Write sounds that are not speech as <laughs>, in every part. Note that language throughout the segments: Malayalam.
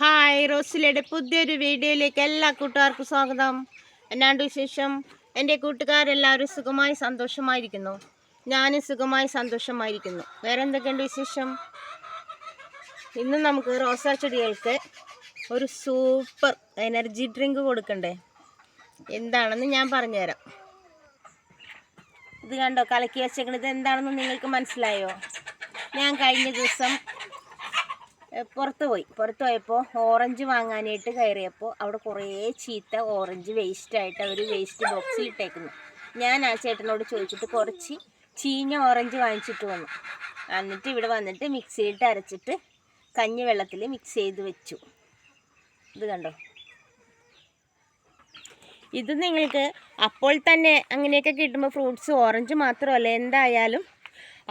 ഹായ് റോസിലയുടെ പുതിയൊരു വീഡിയോയിലേക്ക് എല്ലാ കൂട്ടുകാർക്കും സ്വാഗതം. എന്നാണ്ട് വിശേഷം? എന്റെ കൂട്ടുകാരെല്ലാവരും സുഖമായി സന്തോഷമായിരിക്കുന്നു. ഞാനും സുഖമായി സന്തോഷമായിരിക്കുന്നു. വേറെ എന്തൊക്കെയുണ്ട് വിശേഷം? ഇന്ന് നമുക്ക് റോസാ ചെടികൾക്ക് ഒരു സൂപ്പർ എനർജി ഡ്രിങ്ക് കൊടുക്കണ്ടേ? എന്താണെന്ന് ഞാൻ പറഞ്ഞുതരാം. ഇത് കണ്ടോ കലക്കി വെച്ചേക്കണത്. എന്താണെന്ന് നിങ്ങൾക്ക് മനസ്സിലായോ? ഞാൻ കഴിഞ്ഞ ദിവസം പുറത്ത് പോയി. പുറത്ത് പോയപ്പോൾ ഓറഞ്ച് വാങ്ങാനായിട്ട് കയറിയപ്പോൾ അവിടെ കുറേ ചീത്ത ഓറഞ്ച് വേസ്റ്റായിട്ട് അവർ വേസ്റ്റ് ബോക്സിൽ ഇട്ടേക്കുന്നു. ഞാൻ ആ ചേട്ടനോട് ചോദിച്ചിട്ട് കുറച്ച് ചീഞ്ഞ ഓറഞ്ച് വാങ്ങിച്ചിട്ട് വന്നു. എന്നിട്ട് ഇവിടെ വന്നിട്ട് മിക്സിയിലിട്ട് അരച്ചിട്ട് കഞ്ഞി വെള്ളത്തിൽ മിക്സ് ചെയ്ത് വെച്ചു. ഇത് കണ്ടോ? ഇത് നിങ്ങൾക്ക് അപ്പോൾ തന്നെ അങ്ങനെയൊക്കെ കിട്ടുമ്പോൾ ഫ്രൂട്ട്സ് ഓറഞ്ച് മാത്രമല്ല എന്തായാലും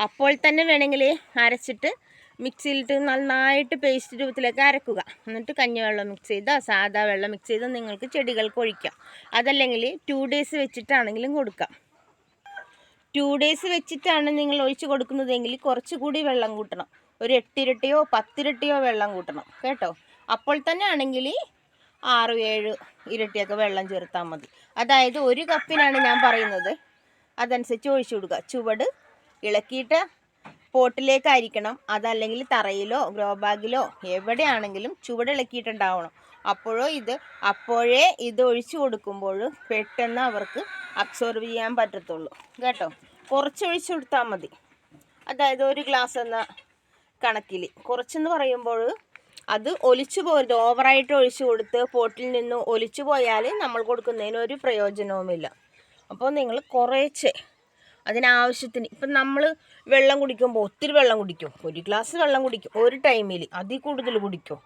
അപ്പോൾ തന്നെ വേണമെങ്കിൽ അരച്ചിട്ട് മിക്സിയിലിട്ട് നന്നായിട്ട് പേസ്റ്റ് രൂപത്തിലേക്ക് അരക്കുക. എന്നിട്ട് കഞ്ഞിവെള്ളം മിക്സ് ചെയ്തോ സാധാ വെള്ളം മിക്സ് ചെയ്തോ നിങ്ങൾക്ക് ചെടികൾക്ക് ഒഴിക്കാം. അതല്ലെങ്കിൽ ടു ഡേയ്സ് വെച്ചിട്ടാണെങ്കിലും കൊടുക്കാം. ടു ഡേയ്സ് വെച്ചിട്ടാണ് നിങ്ങൾ ഒഴിച്ച് കൊടുക്കുന്നതെങ്കിൽ കുറച്ചുകൂടി വെള്ളം കൂട്ടണം. ഒരു എട്ടിരട്ടിയോ പത്തിരട്ടിയോ വെള്ളം കൂട്ടണം. കേട്ടോ? അപ്പോൾ തന്നെ ആണെങ്കിൽ ആറ് ഏഴ് ഇരട്ടിയൊക്കെ വെള്ളം ചേർത്താൽ മതി. അതായത് ഒരു കപ്പിനാണ് ഞാൻ പറയുന്നത്. അതനുസരിച്ച് ഒഴിച്ചു കൊടുക്കുക. ചുവട് ഇളക്കിയിട്ട് പോട്ടിലേക്കായിരിക്കണം അതല്ലെങ്കിൽ തറയിലോ ഗ്രോ ബാഗിലോ എവിടെയാണെങ്കിലും ചുവടിളക്കിയിട്ടുണ്ടാവണം. അപ്പോഴോ ഇത് അപ്പോഴേ ഇത് ഒഴിച്ചു കൊടുക്കുമ്പോൾ പെട്ടെന്ന് അവർക്ക് അബ്സോർവ് ചെയ്യാൻ പറ്റത്തുള്ളൂ. കേട്ടോ? കുറച്ച് ഒഴിച്ചു കൊടുത്താൽ മതി. അതായത് ഒരു ഗ്ലാസ് എന്ന കണക്കിൽ. കുറച്ചെന്ന് പറയുമ്പോൾ അത് ഒലിച്ചു പോരുത് ഓവറായിട്ട് ഒഴിച്ചു കൊടുത്ത് പോട്ടിൽ നിന്ന് ഒലിച്ചു പോയാൽ നമ്മൾ കൊടുക്കുന്നതിന് ഒരു പ്രയോജനവുമില്ല. അപ്പോൾ നിങ്ങൾ കുറേശ്ശെ അതിനാവശ്യത്തിന്. ഇപ്പം നമ്മൾ വെള്ളം കുടിക്കുമ്പോൾ ഒത്തിരി വെള്ളം കുടിക്കും. ഒരു ഗ്ലാസ് വെള്ളം കുടിക്കും. ഒരു ടൈമിൽ അതിൽ കൂടുതൽ കുടിക്കും.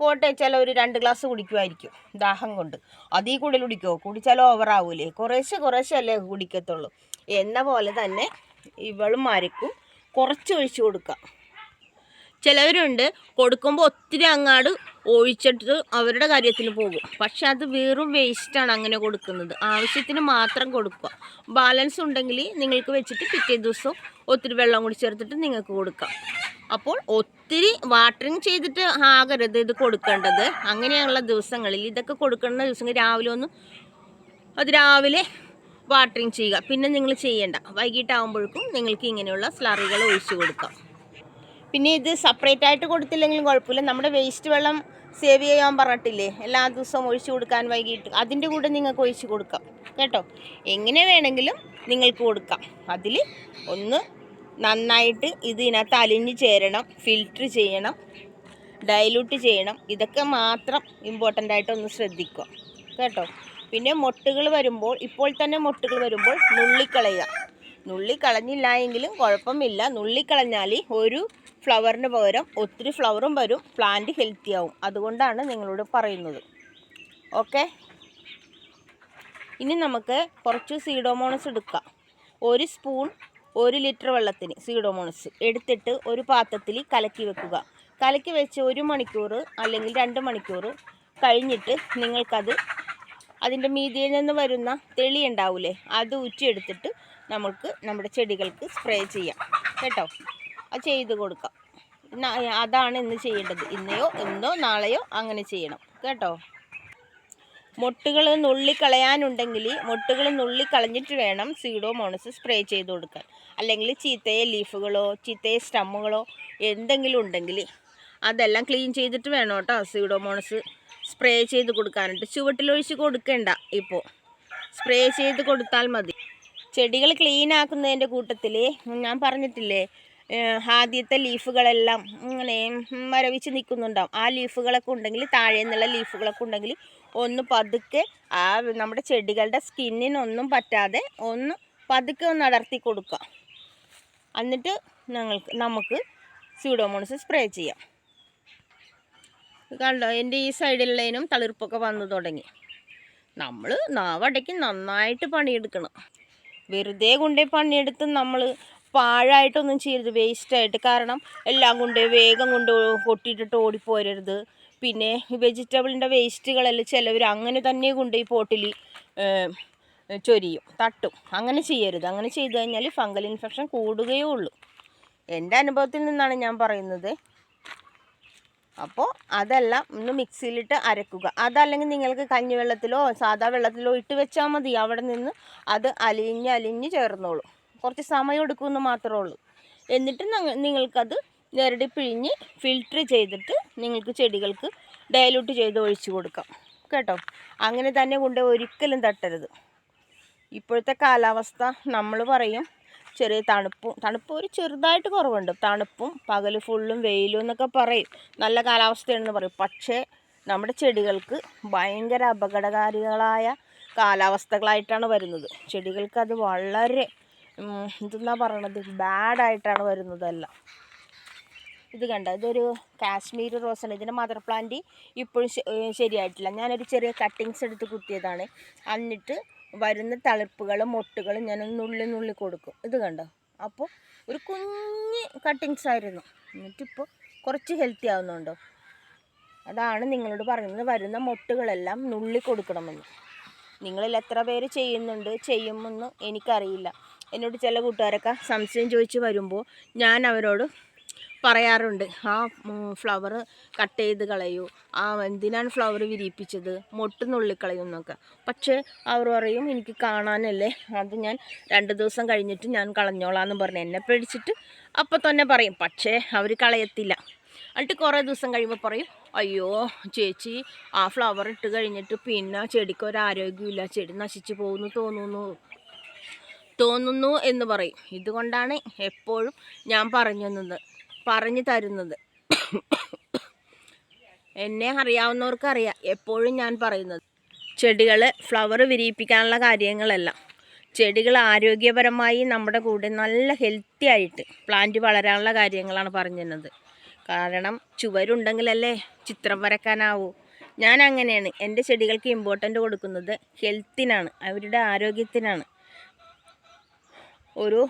പോട്ടെ ചില ഒരു രണ്ട് ഗ്ലാസ് കുടിക്കുമായിരിക്കും ദാഹം കൊണ്ട്. അതിൽ കൂടുതൽ കുടിക്കുമോ കുടിച്ചാൽ ഓവറാവൂലേ കുറേശ്ശെ കുറേശ്ശെ അല്ലേ കുടിക്കത്തുള്ളൂ. എന്ന പോലെ തന്നെ ഇവളും മരക്കും കുറച്ച് ഒഴിച്ചു കൊടുക്കുക ചിലവരുണ്ട് കൊടുക്കുമ്പോൾ ഒത്തിരി അങ്ങാട് ഒഴിച്ചിട്ട് അവരുടെ കാര്യത്തിന് പോകും. പക്ഷെ അത് വെറും വേസ്റ്റാണ് അങ്ങനെ കൊടുക്കുന്നത്. ആവശ്യത്തിന് മാത്രം കൊടുക്കുക. ബാലൻസ് ഉണ്ടെങ്കിൽ നിങ്ങൾക്ക് വെച്ചിട്ട് പിറ്റേ ദിവസം ഒത്തിരി വെള്ളം കൂടി ചേർത്തിട്ട് നിങ്ങൾക്ക് കൊടുക്കാം. അപ്പോൾ ഒത്തിരി വാട്ടറിങ് ചെയ്തിട്ട് ആകരുത് ഇത് കൊടുക്കേണ്ടത്. അങ്ങനെയുള്ള ദിവസങ്ങളിൽ ഇതൊക്കെ കൊടുക്കേണ്ട ദിവസങ്ങൾ രാവിലെ ഒന്ന് അത് രാവിലെ വാട്ടറിങ് ചെയ്യുക. പിന്നെ നിങ്ങൾ ചെയ്യേണ്ട. വൈകിട്ടാകുമ്പോഴേക്കും നിങ്ങൾക്ക് ഇങ്ങനെയുള്ള സ്ലറികൾ ഒഴിച്ചു കൊടുക്കാം. പിന്നെ ഇത് സെപ്പറേറ്റ് ആയിട്ട് കൊടുത്തില്ലെങ്കിലും കുഴപ്പമില്ല. നമ്മുടെ വേസ്റ്റ് വെള്ളം സേവ് ചെയ്യാൻ പറഞ്ഞിട്ടില്ലേ? എല്ലാ ദിവസവും ഒഴിച്ചു കൊടുക്കാൻ വൈകിട്ട്. അതിന്റെ കൂടെ നിങ്ങൾക്ക് ഒഴിച്ചു കൊടുക്കാം. കേട്ടോ? എങ്ങനെ വേണമെങ്കിലും നിങ്ങൾക്ക് കൊടുക്കാം. അതിൽ ഒന്ന് നന്നായിട്ട് ഇതിനകത്ത് അലിഞ്ഞ് ചേരണം ഫിൽറ്റർ ചെയ്യണം ഡൈലൂട്ട് ചെയ്യണം. ഇതൊക്കെ മാത്രം ഇമ്പോർട്ടന്റ് ആയിട്ട് ഒന്ന് ശ്രദ്ധിക്കുക. കേട്ടോ? പിന്നെ മൊട്ടുകൾ വരുമ്പോൾ ഇപ്പോൾ തന്നെ മൊട്ടുകൾ വരുമ്പോൾ നുള്ളിക്കളയുക. നുള്ളി കളഞ്ഞില്ല എങ്കിലും കുഴപ്പമില്ല. നുള്ളിക്കളഞ്ഞാൽ ഒരു ഫ്ലവറിന് പകരം ഒത്തിരി ഫ്ലവറും വരും പ്ലാന്റ് ഹെൽത്തി ആവും. അതുകൊണ്ടാണ് നിങ്ങളോട് പറയുന്നത്. ഓക്കെ ഇനി നമുക്ക് കുറച്ച് സീഡോമോണസ് എടുക്കാം. ഒരു സ്പൂൺ ഒരു ലിറ്റർ വെള്ളത്തിന് സീഡോമോണസ് എടുത്തിട്ട് ഒരു പാത്രത്തിൽ കലക്കി വെക്കുക. കലക്കി വെച്ച് ഒരു മണിക്കൂർ അല്ലെങ്കിൽ രണ്ട് മണിക്കൂർ കഴിഞ്ഞിട്ട് നിങ്ങൾക്കത് അതിന്റെ മീതിയിൽ നിന്ന് വരുന്ന തെളി ഉണ്ടാവില്ലേ അത് ഉച്ചയെടുത്തിട്ട് നമുക്ക് നമ്മുടെ ചെടികൾക്ക് സ്പ്രേ ചെയ്യാം. കേട്ടോ? അത് ചെയ്ത് കൊടുക്കാം. അതാണ് ഇന്ന് ചെയ്യേണ്ടത്. ഇന്നയോ ഇന്നോ നാളെയോ അങ്ങനെ ചെയ്യണം. കേട്ടോ? മൊട്ടുകൾ നുള്ളിക്കളയാനുണ്ടെങ്കിൽ മൊട്ടുകൾ നുള്ളിക്കളഞ്ഞിട്ട് വേണം സീഡോ മോണസ് സ്പ്രേ ചെയ്ത് കൊടുക്കാൻ. അല്ലെങ്കിൽ ചീത്തയെ ലീഫുകളോ ചീത്തയെ സ്റ്റമ്മുകളോ എന്തെങ്കിലും ഉണ്ടെങ്കിൽ അതെല്ലാം ക്ലീൻ ചെയ്തിട്ട് വേണം കേട്ടോ സീഡോ മോണസ് സ്പ്രേ ചെയ്ത് കൊടുക്കാനായിട്ട്. ചുവട്ടിലൊഴിച്ച് കൊടുക്കേണ്ട ഇപ്പോൾ സ്പ്രേ ചെയ്ത് കൊടുത്താൽ മതി. ചെടികൾ ക്ലീൻ ആക്കുന്നതിന്റെ കൂട്ടത്തിൽ ഞാൻ പറഞ്ഞിട്ടില്ലേ ആദ്യത്തെ ലീഫുകളെല്ലാം ഇങ്ങനെ മരവിച്ച് നിൽക്കുന്നുണ്ടാവും. ആ ലീഫുകളൊക്കെ ഉണ്ടെങ്കിൽ താഴെ നിന്നുള്ള ലീഫുകളൊക്കെ ഉണ്ടെങ്കിൽ ഒന്ന് പതുക്കെ ആ നമ്മുടെ ചെടികളുടെ സ്കിന്നിനൊന്നും പറ്റാതെ ഒന്ന് പതുക്കെ ഒന്ന് അടർത്തി കൊടുക്കുക. എന്നിട്ട് ഞങ്ങൾക്ക് നമുക്ക് സ്യൂഡോമോണസ് സ്പ്രേ ചെയ്യാം. കണ്ടോ എന്റെ ഈ സൈഡിലുള്ളതിനും തളിർപ്പൊക്കെ വന്നു തുടങ്ങി. നമ്മൾ നാവടയ്ക്ക് നന്നായിട്ട് പണിയെടുക്കണം. വെറുതെ കൊണ്ടേ പണിയെടുത്ത് നമ്മൾ പാഴായിട്ടൊന്നും ചെയ്യരുത് വേസ്റ്റായിട്ട് കാരണം എല്ലാം കൊണ്ട് വേഗം കൊണ്ട് കൊട്ടിയിട്ടിട്ട് ഓടിപ്പോരരുത്. പിന്നെ വെജിറ്റബിളിന്റെ വേസ്റ്റുകളെല്ലാം ചിലവർ അങ്ങനെ തന്നെ കൊണ്ട് ഈ പോട്ടിൽ ചൊരിയും തട്ടും. അങ്ങനെ ചെയ്യരുത്. അങ്ങനെ ചെയ്തു കഴിഞ്ഞാൽ ഫംഗൽ ഇൻഫെക്ഷൻ കൂടുകയേ ഉള്ളൂ. എന്റെ അനുഭവത്തിൽ നിന്നാണ് ഞാൻ പറയുന്നത്. അപ്പോൾ അതെല്ലാം ഒന്ന് മിക്സിയിലിട്ട് അരക്കുക. അതല്ലെങ്കിൽ നിങ്ങൾക്ക് കഞ്ഞിവെള്ളത്തിലോ സാധാ വെള്ളത്തിലോ ഇട്ട് വെച്ചാൽ മതി. അവിടെ നിന്ന് അത് അലിഞ്ഞ് അലിഞ്ഞ് ചേർന്നോളും. കുറച്ച് സമയം എടുക്കുമെന്ന് മാത്രമേ ഉള്ളൂ. എന്നിട്ട് നിങ്ങ- നിങ്ങൾക്കത് ഞെരടി പിഴിഞ്ഞ് ഫിൽറ്റർ ചെയ്തിട്ട് നിങ്ങൾക്ക് ചെടികൾക്ക് ഡയലൂട്ട് ചെയ്ത് ഒഴിച്ചു കൊടുക്കാം. കേട്ടോ? അങ്ങനെ തന്നെ കൊണ്ട് ഒരിക്കലും തട്ടരുത്. ഇപ്പോഴത്തെ കാലാവസ്ഥ നമ്മൾ പറയും ചെറിയ തണുപ്പും തണുപ്പ് ഒരു ചെറുതായിട്ട് കുറവുണ്ട്. തണുപ്പും പകൽ ഫുള്ളും വെയിലും എന്നൊക്കെ പറയും. നല്ല കാലാവസ്ഥയാണെന്ന് പറയും. പക്ഷേ നമ്മുടെ ചെടികൾക്ക് ഭയങ്കര അപകടകാരികളായ കാലാവസ്ഥകളായിട്ടാണ് വരുന്നത്. ചെടികൾക്ക് അത് വളരെ ഉം, എന്തെന്നാ പറയണത്? ബാഡായിട്ടാണ് വരുന്നതെല്ലാം ഇത് കണ്ട? ഇതൊരു കാശ്മീർ റോസാണ്. ഇതിന്റെ മദർ പ്ലാന്റ് ഇപ്പോഴും ശരിയായിട്ടില്ല. ഞാനൊരു ചെറിയ കട്ടിങ്സ് എടുത്ത് കുത്തിയതാണ്. എന്നിട്ട് വരുന്ന തളിർപ്പുകളും മൊട്ടുകളും ഞാൻ നുള്ളി നുള്ളി കൊടുക്കും. ഇത് കണ്ടോ? അപ്പോൾ ഒരു കുഞ്ഞ് കട്ടിങ്സ് ആയിരുന്നു. എന്നിട്ടിപ്പോൾ കുറച്ച് ഹെൽത്തി ആവുന്നുണ്ടോ? അതാണ് നിങ്ങളോട് പറയുന്നത്. വരുന്ന മൊട്ടുകളെല്ലാം നുള്ളി കൊടുക്കണമെന്ന്. നിങ്ങളിൽ എത്ര പേര് ചെയ്യുന്നുണ്ട്? ചെയ്യുമെന്ന് എനിക്കറിയില്ല. എന്നോട് ചില കൂട്ടുകാരൊക്കെ സംശയം ചോദിച്ച് വരുമ്പോൾ ഞാൻ അവരോട് പറയാറുണ്ട് ആ ഫ്ലവർ കട്ട് ചെയ്ത് കളയൂ. ആ എന്തിനാണ് ഫ്ലവർ വിരിയിപ്പിച്ചത്? മൊട്ട് നുള്ളിക്കളയും എന്നൊക്കെ. പക്ഷേ അവർ പറയും എനിക്ക് കാണാനല്ലേ. അത് ഞാൻ രണ്ട് ദിവസം കഴിഞ്ഞിട്ട് ഞാൻ കളഞ്ഞോളാന്ന് പറഞ്ഞ് എന്നെ പേടിച്ചിട്ട് അപ്പം തന്നെ പറയും. പക്ഷേ അവർ കളയത്തില്ല. എന്നിട്ട് കുറേ ദിവസം കഴിയുമ്പോൾ പറയും അയ്യോ ചേച്ചി ആ ഫ്ലവർ ഇട്ട് കഴിഞ്ഞിട്ട് പിന്നെ ചെടിക്ക് ഒരു ആരോഗ്യമില്ല ചെടി നശിച്ചു പോകുന്നു തോന്നുന്നു. തോന്നുന്നു എന്ന് പറയും. ഇതുകൊണ്ടാണ് എപ്പോഴും ഞാൻ പറഞ്ഞു തന്നത് പറഞ്ഞു തരുന്നത്. എന്നെ അറിയാവുന്നവർക്ക് അറിയാം എപ്പോഴും ഞാൻ പറയുന്നത്. ചെടികൾ ഫ്ലവർ വിരിയിപ്പിക്കാനുള്ള കാര്യങ്ങളെല്ലാം. ചെടികൾ ആരോഗ്യപരമായി നമ്മുടെ കൂടെ നല്ല ഹെൽത്തി ആയിട്ട് പ്ലാന്റ് വളരാനുള്ള കാര്യങ്ങളാണ് പറഞ്ഞു തന്നത്. കാരണം ചുവരുണ്ടെങ്കിലല്ലേ ചിത്രം വരക്കാനാവൂ ഞാൻ അങ്ങനെയാണ്. എന്റെ ചെടികൾക്ക് ഇമ്പോർട്ടന്റ് കൊടുക്കുന്നത് ഹെൽത്തിനാണ് അവരുടെ ആരോഗ്യത്തിനാണ്. ഒരു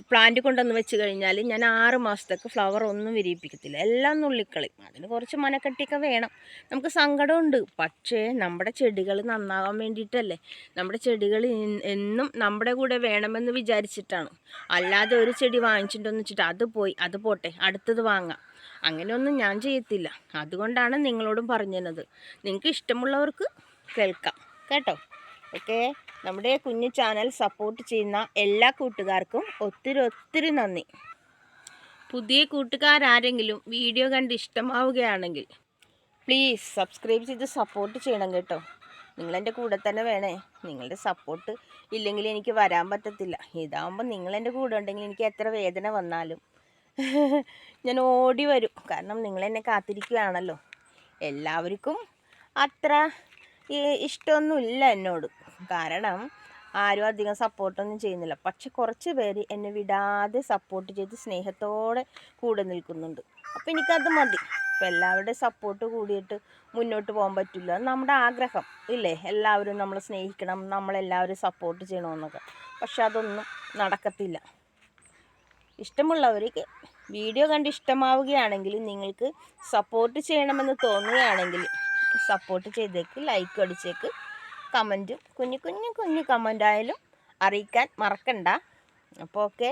പ്ലാന്റ് കൊണ്ടുവന്ന് വെച്ച് കഴിഞ്ഞാൽ ഞാൻ ആറ് മാസത്തേക്ക് ഫ്ലവർ ഒന്നും വിരിയിപ്പിക്കത്തില്ല. എല്ലാം നുള്ളിക്കളി. അതിന് കുറച്ച് മനക്കെട്ടിയൊക്കെ വേണം. നമുക്ക് സങ്കടമുണ്ട്. പക്ഷേ നമ്മുടെ ചെടികൾ നന്നാകാൻ വേണ്ടിയിട്ടല്ലേ? നമ്മുടെ ചെടികൾ എന്നും നമ്മുടെ കൂടെ വേണമെന്ന് വിചാരിച്ചിട്ടാണ്. അല്ലാതെ ഒരു ചെടി വാങ്ങിച്ചിട്ടുണ്ടെന്ന് വെച്ചിട്ട് അത് പോയി അത് പോട്ടെ അടുത്തത് വാങ്ങാം. അങ്ങനെയൊന്നും ഞാൻ ചെയ്യത്തില്ല. അതുകൊണ്ടാണ് നിങ്ങളോടും പറഞ്ഞത്. നിങ്ങൾക്ക് ഇഷ്ടമുള്ളവർക്ക് കേൾക്കാം. കേട്ടോ? ഓക്കെ. നമ്മുടെ കുഞ്ഞു ചാനൽ സപ്പോർട്ട് ചെയ്യുന്ന എല്ലാ കൂട്ടുകാർക്കും ഒത്തിരി ഒത്തിരി നന്ദി. പുതിയ കൂട്ടുകാരാരെങ്കിലും വീഡിയോ കണ്ട് ഇഷ്ടമാവുകയാണെങ്കിൽ പ്ലീസ് സബ്സ്ക്രൈബ് ചെയ്ത് സപ്പോർട്ട് ചെയ്യണം കേട്ടോ. നിങ്ങളെന്റെ കൂടെ തന്നെ വേണേ. നിങ്ങളുടെ സപ്പോർട്ട് ഇല്ലെങ്കിൽ എനിക്ക് വരാൻ പറ്റത്തില്ല. ഇതാകുമ്പോൾ നിങ്ങളെന്റെ കൂടെ ഉണ്ടെങ്കിൽ എനിക്ക് എത്ര വേദന വന്നാലും <laughs> ഞാൻ ഓടി വരും. കാരണം നിങ്ങളെന്നെ കാത്തിരിക്കുകയാണല്ലോ. എല്ലാവർക്കും അത്ര ഇഷ്ടമൊന്നുമില്ല എന്നോട്. കാരണം ആരും അധികം സപ്പോർട്ടൊന്നും ചെയ്യുന്നില്ല. പക്ഷെ കുറച്ച് പേര് എന്നെ വിടാതെ സപ്പോർട്ട് ചെയ്ത് സ്നേഹത്തോടെ കൂടെ നിൽക്കുന്നുണ്ട്. അപ്പോൾ എനിക്കത് മതി. അപ്പോൾ എല്ലാവരുടെ സപ്പോർട്ട് കൂടിയിട്ട് മുന്നോട്ട് പോകാൻ പറ്റില്ല. നമ്മുടെ ആഗ്രഹം ഇല്ലേ? എല്ലാവരും നമ്മളെ സ്നേഹിക്കണം നമ്മളെല്ലാവരും സപ്പോർട്ട് ചെയ്യണമെന്നൊക്കെ. പക്ഷെ അതൊന്നും നടക്കത്തില്ല. ഇഷ്ടമുള്ളവർക്ക് വീഡിയോ കണ്ട് ഇഷ്ടമാവുകയാണെങ്കിൽ നിങ്ങൾക്ക് സപ്പോർട്ട് ചെയ്യണമെന്ന് തോന്നുകയാണെങ്കിൽ സപ്പോർട്ട് ചെയ്തേക്ക് ലൈക്ക് അടിച്ചേക്ക്. കമന്റും കുഞ്ഞു കുഞ്ഞു കുഞ്ഞു കമന്റായാലും അറിയിക്കാൻ മറക്കണ്ട. അപ്പോൾ ഓക്കെ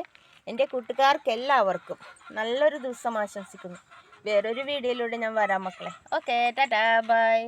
എന്റെ കൂട്ടുകാർക്ക് എല്ലാവർക്കും നല്ലൊരു ദിവസം ആശംസിക്കുന്നു. വേറൊരു വീഡിയോയിലൂടെ ഞാൻ വരാം മക്കളെ. Okay tata bye